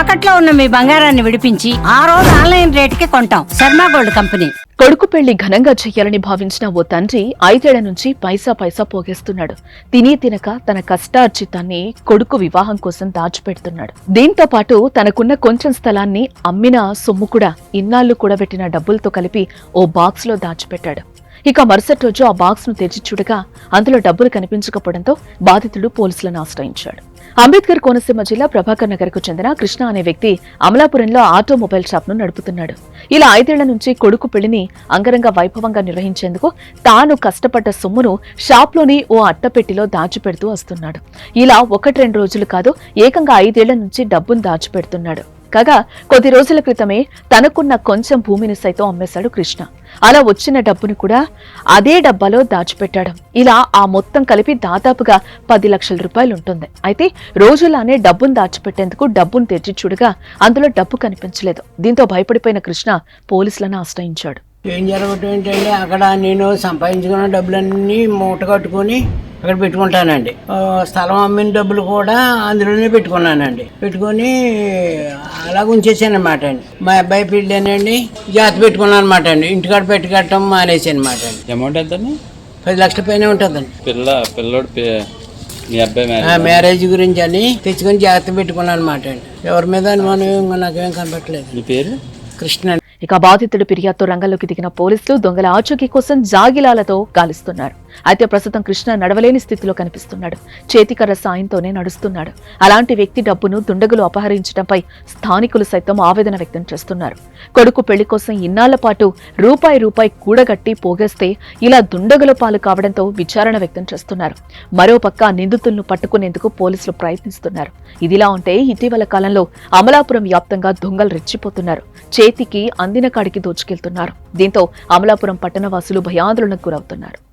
తాకట్లో ఉన్న మీ బంగారాన్ని విడిపించి ఆ రోజు ఆన్లైన్ రేటుకి కొంటాం. Sharma gold company. కొడుకు పెళ్ళి ఘనంగా చెయ్యాలని భావించిన ఓ తండ్రి ఐదేళ్ళ నుంచి పైసా పైసా పోగేస్తున్నాడు. తిని తినక తన కష్టార్జితాన్ని కొడుకు వివాహం కోసం దాచిపెడుతున్నాడు. దీంతో పాటు తనకున్న కొంచెం స్థలాన్ని అమ్మిన సొమ్ము కూడా ఇన్నాళ్ళు కూడబెట్టిన డబ్బులతో కలిపి ఓ బాక్స్లో దాచిపెట్టాడు. ఇక మరుసటి రోజు ఆ బాక్స్ను తెరిచి చూడగా అందులో డబ్బులు కనిపించకపోవడంతో బాధితుడు పోలీసులను ఆశ్రయించాడు. అంబేద్కర్ కోనసీమ జిల్లా ప్రభాకర్ నగర్కు చెందిన కృష్ణ అనే వ్యక్తి అమలాపురంలో ఆటోమొబైల్ షాప్ను నడుపుతున్నాడు. ఇలా ఐదేళ్ళ నుంచి కొడుకు పెళ్ళిని అంగరంగ వైభవంగా నిర్వహించేందుకు తాను కష్టపడ్డ సొమ్మును షాప్లోని ఓ అట్టపెట్టిలో దాచిపెడుతూ వస్తున్నాడు. ఇలా ఒకటి రెండు రోజులు కాదు ఏకంగా ఐదేళ్ళ నుంచి డబ్బును దాచిపెడుతున్నాడు. కాగా కొద్ది రోజుల క్రితమే తనకున్న కొంచెం భూమిని సైతం అమ్మేశాడు కృష్ణ. అలా వచ్చిన డబ్బును కూడా అదే డబ్బాలో దాచిపెట్టాడు. ఇలా ఆ మొత్తం కలిపి దాదాపుగా పది లక్షల రూపాయలు ఉంటుంది. అయితే రోజులానే డబ్బును దాచిపెట్టేందుకు డబ్బును తెచ్చి చూడగా అందులో డబ్బు కనిపించలేదు. దీంతో భయపడిపోయిన కృష్ణ పోలీసులను ఆశ్రయించాడు. ఏం జరగటం ఏంటంటే అక్కడ నేను సంపాదించుకున్న డబ్బులన్నీ మూట కట్టుకొని అక్కడ పెట్టుకుంటానండి. ఆ, స్థలం అమ్మిన డబ్బులు కూడా అందులోనే పెట్టుకున్నానండి. పెట్టుకొని అలా ఉంచేసాను అనమాట అండి. మా అబ్బాయి పెళ్ళానండి జాతి పెట్టుకున్నాను అనమాట అండి ఇంటికాడ పెట్టుకట్టడం మానేసాను అనమాట అండి అమౌంట్ ఎంత పది లక్షల పైన ఉంటుందండి. పిల్ల పిల్లోడు మీ అబ్బాయి ఆ మ్యారేజ్ మ్యారేజ్ గురించి అని తెచ్చుకొని జాగ్రత్త పెట్టుకున్నాను అనమాట అండి ఎవరి మీద అనుమానం ఏం నాకేం కనపట్లేదు మీ పేరు? కృష్ణ ఇక బాధితుడి ఫిర్యాదుతో రంగంలోకి దిగిన పోలీసులు దొంగల ఆచూకీ కోసం జాగిలాలతో గాలిస్తున్నారు. అయితే ప్రస్తుతం కృష్ణ నడవలేని స్థితిలో కనిపిస్తున్నాడు. చేతికర్ర సాయంతోనే నడుస్తున్నాడు. అలాంటి వ్యక్తి డబ్బును దుండగులు అపహరించడంపై స్థానికులు సైతం ఆవేదన వ్యక్తం చేస్తున్నారు. కొడుకు పెళ్ళి కోసం ఇన్నాళ్ళ పాటు రూపాయి రూపాయి కూడగట్టి పోగేస్తే ఇలా దుండగుల పాలు కావడంతో విచారణ వ్యక్తం చేస్తున్నారు. మరోపక్క నిందితులను పట్టుకునేందుకు పోలీసులు ప్రయత్నిస్తున్నారు. ఇదిలా ఉంటే ఇటీవల కాలంలో అమలాపురం వ్యాప్తంగా దొంగలు రెచ్చిపోతున్నారు. చేతికి అందిన కాడికి దోచుకెళ్తున్నారు. దీంతో అమలాపురం పట్టణవాసులు భయాందోళనకు గురవుతున్నారు.